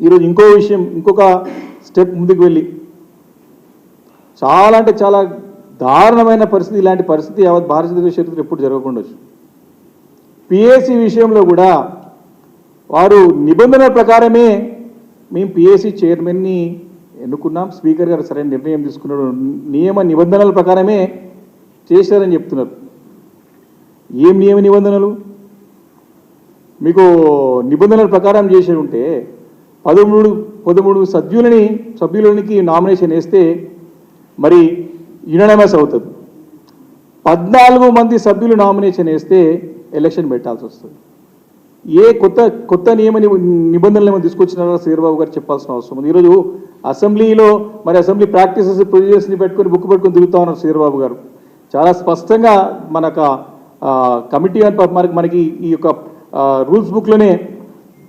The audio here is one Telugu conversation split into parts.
ఈరోజు ఇంకో విషయం ఇంకొక స్టెప్ ముందుకు వెళ్ళి. చాలా అంటే చాలా దారుణమైన పరిస్థితి ఇలాంటి పరిస్థితి యావత్ భారతదేశ చరిత్ర ఎప్పుడు జరగకుండా పిఎస్సి విషయంలో కూడా వారు నిబంధనల ప్రకారమే మేము పిఎస్సి చైర్మన్ని ఎన్నుకున్నాం స్పీకర్ గారు సరైన నిర్ణయం తీసుకున్నాడు నియమ నిబంధనల ప్రకారమే చేశారని చెప్తున్నారు. ఏం నియమ నిబంధనలు? మీకు నిబంధనల ప్రకారం చేసి ఉంటే పదమూడు పదమూడు సభ్యులని సభ్యులనికి నామినేషన్ వేస్తే మరి యునానమస్ అవుతుంది. పద్నాలుగు మంది సభ్యులు నామినేషన్ వేస్తే ఎలక్షన్ పెట్టాల్సి వస్తుంది. ఏ కొత్త కొత్త నియమ నిబంధనలు ఏమైనా తీసుకొచ్చినారో శ్రీరబాబు గారు చెప్పాల్సిన అవసరం ఉంది. ఈరోజు అసెంబ్లీలో మరి అసెంబ్లీ ప్రాక్టీసెస్ ప్రొసీజర్స్ని పెట్టుకొని బుక్ పెట్టుకొని తిరుగుతా ఉన్నారు శ్రీరబాబు గారు. చాలా స్పష్టంగా మనకు కమిటీ అని మనకి మనకి ఈ యొక్క రూల్స్ బుక్లోనే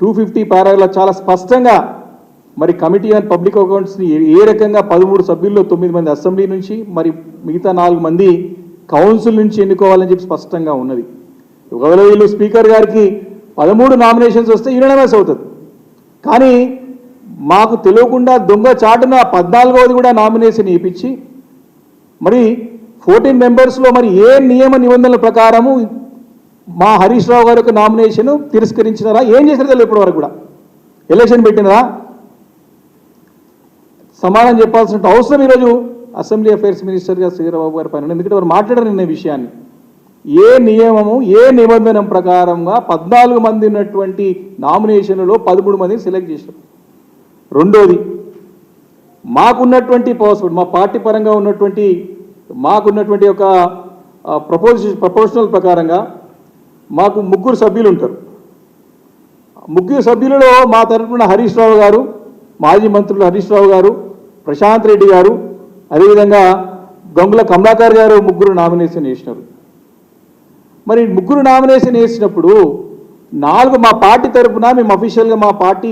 టూ ఫిఫ్టీ పారాగ్లో చాలా స్పష్టంగా మరి కమిటీ ఆన్ పబ్లిక్ అకౌంట్స్ని ఏ- రకంగా పదమూడు సభ్యుల్లో తొమ్మిది మంది అసెంబ్లీ నుంచి మరి మిగతా నాలుగు మంది కౌన్సిల్ నుంచి ఎన్నుకోవాలని చెప్పి స్పష్టంగా ఉన్నది. ఒకవేళ వీళ్ళు స్పీకర్ గారికి పదమూడు నామినేషన్స్ వస్తే యునానమస్ అవుతుంది. కానీ మాకు తెలియకుండా దొంగ చాటున పద్నాలుగవది కూడా నామినేషన్ ఇప్పించి మరి ఫోర్టీన్ మెంబర్స్లో మరి ఏ నియమ నిబంధనల ప్రకారము మా హరీష్ రావు గారి యొక్క నామినేషన్ తిరస్కరించినారా? ఏం చేసినారో తెలియదు ఇప్పటి వరకు కూడా. ఎలక్షన్ పెట్టినరా? సమాధానం చెప్పాల్సిన అవసరం ఈరోజు అసెంబ్లీ అఫైర్స్ మినిస్టర్గా శ్రీరాబాబు గారి పైన. ఎందుకంటే వారు మాట్లాడారు నిన్న విషయాన్ని. ఏ నియమము ఏ నిబంధన ప్రకారంగా పద్నాలుగు మంది ఉన్నటువంటి నామినేషన్లలో పదమూడు మందిని సెలెక్ట్ చేశారు రెండోది మాకున్నటువంటి పవర్స్ మా పార్టీ పరంగా ఉన్నటువంటి మాకున్నటువంటి ఒక ప్రపోజ్ ప్రపోజనల్ ప్రకారంగా మాకు ముగ్గురు సభ్యులు ఉంటారు. ముగ్గురు సభ్యులలో మా తరఫున హరీష్ రావు గారు మాజీ మంత్రులు హరీష్ రావు గారు ప్రశాంత్ రెడ్డి గారు అదేవిధంగా గంగుల కమలాకర్ గారు ముగ్గురు నామినేషన్ వేసినారు. మరి ముగ్గురు నామినేషన్ వేసినప్పుడు నాలుగు మా పార్టీ తరఫున మేము అఫీషియల్గా మా పార్టీ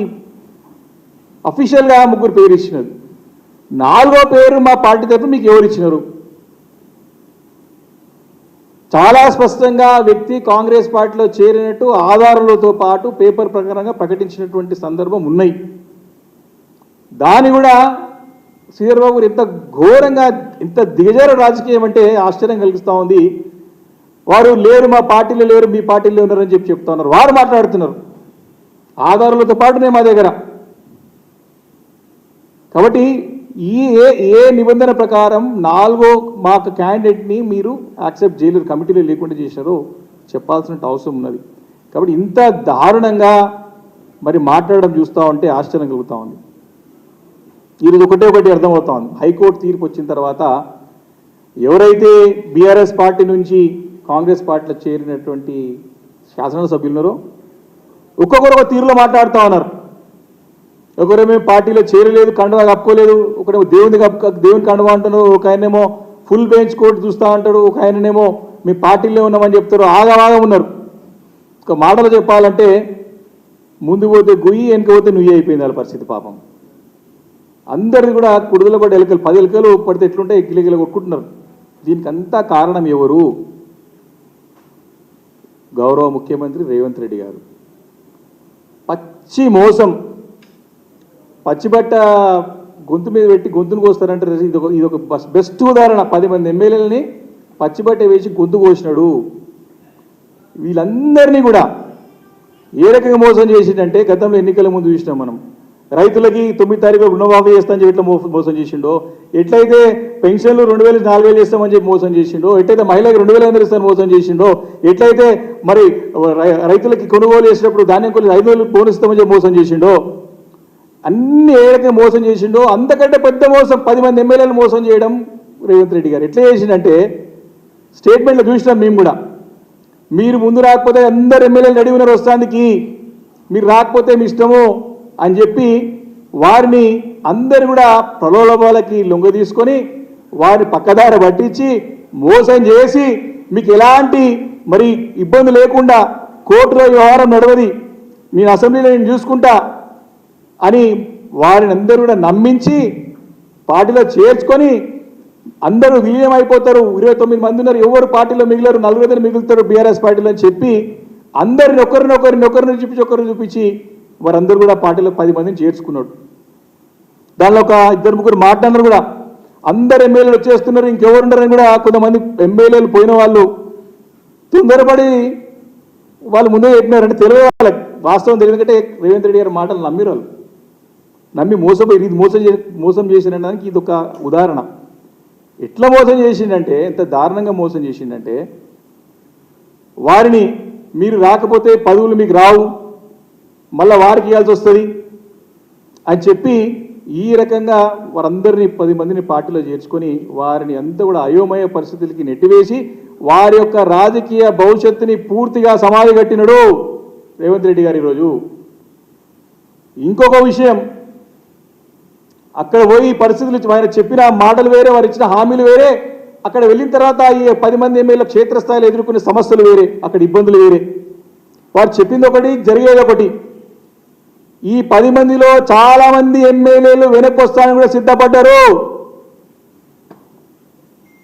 అఫీషియల్గా ముగ్గురు పేరు ఇచ్చినారు. నాలుగో పేరు మా పార్టీ తరఫున మీకు ఎవరు ఇచ్చినారు? చాలా స్పష్టంగా వ్యక్తి కాంగ్రెస్ పార్టీలో చేరినట్టు ఆధారాలతో పాటు పేపర్ ప్రకారంగా ప్రకటించినటువంటి సందర్భం ఉన్నాయి. దాని కూడా శ్రీధర్బాబు గారు ఘోరంగా ఇంత దిగజారు రాజకీయం అంటే ఆశ్చర్యం కలిగిస్తూ ఉంది. వారు లేరు మా పార్టీలో లేరు మీ పార్టీలో ఉన్నారని చెప్పి చెప్తా ఉన్నారు. వారు మాట్లాడుతున్నారు. ఆధారాలతో పాటునే మా దగ్గర. కాబట్టి ఈ ఏ ఏ నిబంధన ప్రకారం నాలుగో మాకు క్యాండిడేట్ని మీరు యాక్సెప్ట్ చేయలేరు కమిటీలో లేకుండా చేశారో చెప్పాల్సిన అవసరం ఉన్నది. కాబట్టి ఇంత దారుణంగా మరి మాట్లాడడం చూస్తూ ఉంటే ఆశ్చర్యం కలుగుతూ ఉంది. ఈరోజు ఒకటే ఒకటి అర్థమవుతా ఉంది. హైకోర్టు తీర్పు వచ్చిన తర్వాత ఎవరైతే బీఆర్ఎస్ పార్టీ నుంచి కాంగ్రెస్ పార్టీలో చేరినటువంటి శాసనసభ్యులున్నారో ఒక్కొక్కరు ఒక తీరులో మాట్లాడుతూ ఉన్నారు. ఒకరేమో పార్టీలో చేరలేదు కండువా కప్పుకోలేదు ఒకటేమో దేవుని దేవుని కండువా అంటున్నారు ఒక ఆయనేమో ఫుల్ బెంచ్ కోర్టు చూస్తా ఉంటాడు ఒక ఆయననేమో మీ పార్టీలో ఉన్నామని చెప్తారు ఆగమాగా ఉన్నారు. ఒక మాటలో చెప్పాలంటే ముందు పోతే గుయ్యి వెనకపోతే నుయ్యి అయిపోయింది వాళ్ళ పరిస్థితి పాపం. అందరిది కూడా కుడుదల కూడా ఎలకలు పది ఎలకలు పడితే ఎట్లుంటాయి గిలగిల కొట్టుకుంటున్నారు. దీనికి అంతా కారణం ఎవరు? గౌరవ ముఖ్యమంత్రి రేవంత్ రెడ్డి గారు. పచ్చి మోసం. పచ్చిబట్ట గొంతు మీద పెట్టి గొంతును కోస్తారంటారు ఇది ఒక ఇది ఒక బస్- బెస్ట్ ఉదాహరణ. పది మంది ఎమ్మెల్యేలని పచ్చిబట్ట వేసి గొంతు కోసినాడు. వీళ్ళందరినీ కూడా ఏ రకంగా మోసం చేసిండంటే గతంలో ఎన్నికల ముందు చూసినాం మనం. రైతులకి తొమ్మిది తారీఖు రుణమాఫీ చేస్తామని చెప్పి ఎట్లా మో- మోసం చేసిండో ఎట్లయితే పెన్షన్లు రెండు వేలు నాలుగు వేలు ఇస్తామని చెప్పి మోసం చేసిండో ఎట్లయితే మహిళలకు రెండు వేలు అందరూ ఇస్తామని మోసం చేసిండో ఎట్లయితే మరి రై- రైతులకి కొనుగోలు చేసినప్పుడు ధాన్యం కొలు ఐదు వేలు బోనస్ ఇస్తామని చెప్పి మోసం చేసిండో అన్ని ఏ రకంగా మోసం చేసిండో అంతకంటే పెద్ద మోసం పది మంది ఎమ్మెల్యేలు మోసం చేయడం రేవంత్ రెడ్డి గారు. ఎట్లా చేసిండంటే స్టేట్మెంట్లో చూసినాం మేము కూడా. మీరు ముందు రాకపోతే అందరు ఎమ్మెల్యేలు రెడీ ఉన్నారు వస్తానికి మీరు రాకపోతే మీ ఇష్టము అని చెప్పి వారిని అందరు కూడా ప్రలోభాలకి లొంగ తీసుకొని వారిని పక్కదారి పట్టించి మోసం చేసి మీకు ఎలాంటి మరి ఇబ్బంది లేకుండా కోర్టులో వ్యవహారం నడవది. నేను అసెంబ్లీలో నేను చూసుకుంటా. అని వారిని అందరూ కూడా నమ్మించి పార్టీలో చేర్చుకొని అందరూ విలీనం అయిపోతారు. ఇరవై తొమ్మిది మంది ఉన్నారు. ఎవరు పార్టీలో మిగిలారు? నలుగురు మిగులుతారు బీఆర్ఎస్ పార్టీలో అని చెప్పి అందరిని ఒకరిని ఒకరిని ఒకరిని చూపించి ఒకరిని చూపించి వారందరూ కూడా పార్టీలో పది మందిని చేర్చుకున్నాడు. దానిలో ఒక ఇద్దరు ముగ్గురు మాట్లాడినారు కూడా. అందరు ఎమ్మెల్యేలు వచ్చేస్తున్నారు. ఇంకెవరు ఉండరని కూడా కొంతమంది ఎమ్మెల్యేలు పోయిన వాళ్ళు తొందరపడి వాళ్ళు ముందే చెప్పినారంటే తెలియదు వాళ్ళకి. వాస్తవం తెలియదు. కంటే రేవంత్ రెడ్డి గారి మాటలు నమ్మిరు వాళ్ళు నమ్మి మోసపోయి ఇది మోసం చే మోసం చేసినడానికి ఇది ఒక ఉదాహరణ. ఎట్లా మోసం చేసిండంటే ఎంత దారుణంగా మోసం చేసిండంటే వారిని మీరు రాకపోతే పదవులు మీకు రావు మళ్ళీ వారికి ఇవ్వాల్సి వస్తుంది అని చెప్పి ఈ రకంగా వారందరినీ పది మందిని పార్టీలో చేర్చుకొని వారిని అంతా కూడా అయోమయ పరిస్థితులకి నెట్టివేసి వారి యొక్క రాజకీయ భవిష్యత్తుని పూర్తిగా సమాధి కట్టినడు రేవంత్ రెడ్డి గారు ఈరోజు. ఇంకొక విషయం అక్కడ పోయి పరిస్థితులు ఆయన చెప్పిన మాటలు వేరే వారు ఇచ్చిన హామీలు వేరే. అక్కడ వెళ్ళిన తర్వాత ఈ పది మంది ఎమ్మెల్యేల క్షేత్రస్థాయిలో ఎదుర్కొనే సమస్యలు వేరే అక్కడ ఇబ్బందులు వేరే. వారు చెప్పింది ఒకటి జరిగేది ఒకటి. ఈ పది మందిలో చాలామంది ఎమ్మెల్యేలు వెనక్కి వస్తానని కూడా సిద్ధపడ్డారు.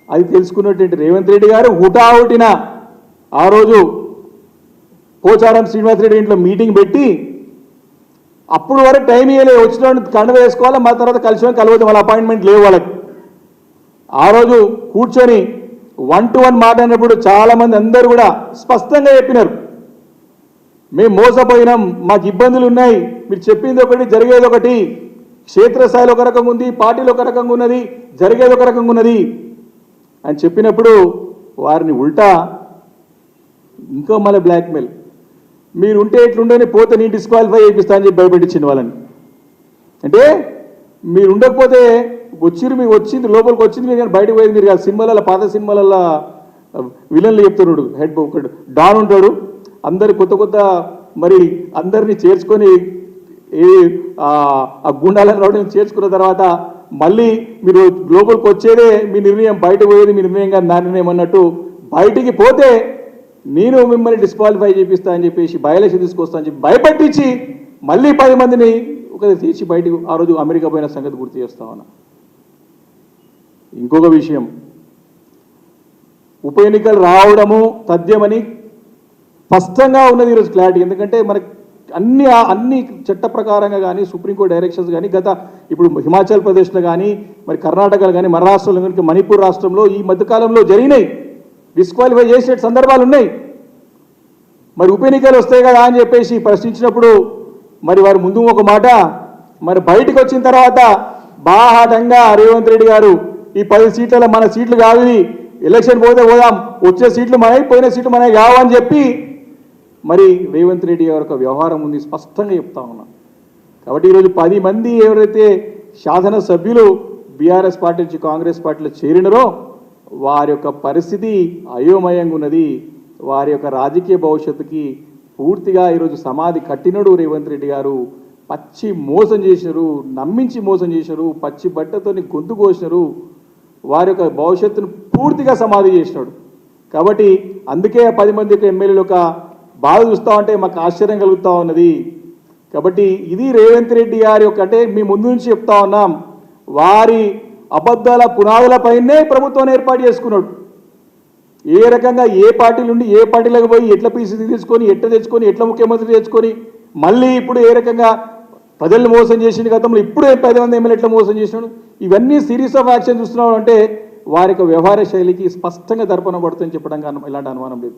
అది తెలుసుకున్నటువంటి రేవంత్ రెడ్డి గారు హుటాహుటిన ఆ రోజు పోచారం శ్రీనివాసరెడ్డి ఇంట్లో మీటింగ్ పెట్టి అప్పుడు వరకు టైం ఇవ్వలే వచ్చిన కండ వేసుకోవాలి మా తర్వాత కలిసి కలవద్దు వాళ్ళ అపాయింట్మెంట్ లేవు వాళ్ళకి. ఆ రోజు కూర్చొని వన్ టు వన్ మాట్లాడినప్పుడు చాలామంది అందరూ కూడా స్పష్టంగా చెప్పినారు. మేము మోసపోయినాం మాకు ఇబ్బందులు ఉన్నాయి మీరు చెప్పింది ఒకటి జరిగేది ఒకటి క్షేత్రస్థాయిలో ఒక రకంగా ఉంది పార్టీలో ఒక రకంగా ఉన్నది జరిగేది ఒక రకంగా ఉన్నది అని చెప్పినప్పుడు వారిని ఉల్టా ఇంకో మళ్ళీ బ్లాక్మెయిల్ మీరు ఉంటే ఎట్లుండని పోతే నేను డిస్క్వాలిఫై చేపిస్తా అని చెప్పి భయపెట్టించిన వాళ్ళని. అంటే మీరు ఉండకపోతే వచ్చిరు మీకు వచ్చింది లోపలికి వచ్చింది మీరు కానీ బయటకు పోయింది మీరు కాదు. సినిమాలలో పాత సినిమాలలో విలన్లు చెప్తున్నాడు హెడ్ ఒకడు డాన్ ఉంటాడు. అందరి కొత్త కొత్త మరి అందరినీ చేర్చుకొని ఏ ఆ గుండాలను రావడం చేర్చుకున్న తర్వాత మళ్ళీ మీరు లోపలికి వచ్చేదే మీ నిర్ణయం బయటకు పోయేది మీ నిర్ణయం కాదు నా నిర్ణయం అన్నట్టు బయటికి పోతే నేను మిమ్మల్ని డిస్క్వాలిఫై చేపిస్తా అని చెప్పేసి బయలేషన్ తీసుకొస్తా అని చెప్పి భయపెట్టించి మళ్ళీ పది మందిని ఒక తీర్చి బయటకు ఆ రోజు అమెరికా పోయిన సంగతి గుర్తు చేస్తా ఉన్నా. ఇంకొక విషయం. ఉప ఎన్నికలు రావడము తథ్యమని స్పష్టంగా ఉన్నది ఈరోజు క్లారిటీ ఎందుకంటే మనకి అన్ని అన్ని చట్ట ప్రకారంగా కానీ సుప్రీంకోర్టు డైరెక్షన్స్ కానీ గత ఇప్పుడు హిమాచల్ ప్రదేశ్లో కానీ మరి కర్ణాటకలో కానీ మన రాష్ట్రంలో కానీ మణిపూర్ రాష్ట్రంలో ఈ మధ్యకాలంలో జరిగినాయి. డిస్క్వాలిఫై చేసే సందర్భాలు ఉన్నాయి. మరి ఉప ఎన్నికలు వస్తాయి కదా అని చెప్పేసి ప్రశ్నించినప్పుడు మరి వారు ముందు ఒక మాట మరి బయటకు వచ్చిన తర్వాత బాహాటంగా రేవంత్ రెడ్డి గారు ఈ పది సీట్లలో మన సీట్లు కాదు ఎలక్షన్ పోతే పోదాం వచ్చే సీట్లు మనవి పోయిన సీట్లు మనవి కావు అని చెప్పి మరి రేవంత్ రెడ్డి గారి యొక్క వ్యవహారం ఉంది స్పష్టంగా చెప్తా ఉన్నా. కాబట్టి ఈరోజు పది మంది ఎవరైతే శాసన సభ్యులు బీఆర్ఎస్ పార్టీ నుంచి కాంగ్రెస్ పార్టీలో చేరినరో వారి యొక్క పరిస్థితి అయోమయంగా ఉన్నది వారి యొక్క రాజకీయ భవిష్యత్తుకి పూర్తిగా ఈరోజు సమాధి కట్టినడు రేవంత్ రెడ్డి గారు. పచ్చి మోసం చేసినారు నమ్మించి మోసం చేసినారు పచ్చి బట్టతోని గొంతు కోసినారు. వారి యొక్క భవిష్యత్తును పూర్తిగా సమాధి చేసినాడు. కాబట్టి అందుకే పది మంది యొక్క ఎమ్మెల్యేలు ఒక బాధ చూస్తా ఉంటే మాకు ఆశ్చర్యం కలుగుతూ ఉన్నది. కాబట్టి ఇది రేవంత్ రెడ్డి గారి యొక్క అంటే మీ ముందు నుంచి చెప్తా ఉన్నాం. వారి అబద్ధాల పునాదులపైనే ప్రభుత్వాన్ని ఏర్పాటు చేసుకున్నాడు. ఏ రకంగా ఏ పార్టీ నుండి ఏ పార్టీలకు పోయి ఎట్ల పీసీ తీసుకొని ఎట్లా తెచ్చుకొని ఎట్లా ముఖ్యమంత్రి తెచ్చుకొని మళ్ళీ ఇప్పుడు ఏ రకంగా ప్రజల్ని మోసం చేసిన గతంలో ఇప్పుడు పది మంది ఎమ్మెల్యే ఎట్లా మోసం చేసినాడు? ఇవన్నీ సిరీస్ ఆఫ్ యాక్షన్ చూస్తున్నాం అంటే వారి యొక్క వ్యవహార శైలికి స్పష్టంగా దర్పణ పడుతుందని చెప్పడం అను- ఎలాంటి అనుమానం లేదు.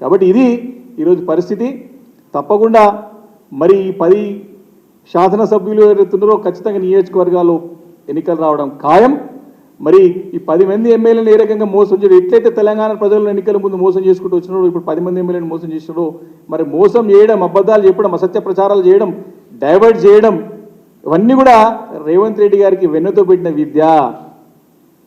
కాబట్టి ఇది ఈరోజు పరిస్థితి. తప్పకుండా మరి ఈ పది శాసనసభ్యులు ఎవరైతున్నారో ఖచ్చితంగా నియోజకవర్గాలు ఎన్నికలు రావడం ఖాయం. మరి ఈ పది మంది ఎమ్మెల్యేలను ఏ రకంగా మోసం చేయడం ఎట్లయితే తెలంగాణ ప్రజలను ఎన్నికల ముందు మోసం చేసుకుంటూ వచ్చినారో ఇప్పుడు పది మంది ఎమ్మెల్యేలను మోసం చేసినారో మరి మోసం చేయడం అబద్ధాలు చెప్పడం అసత్య ప్రచారాలు చేయడం డైవర్ట్ చేయడం ఇవన్నీ కూడా రేవంత్ రెడ్డి గారికి వెన్నతో పెట్టిన విద్య.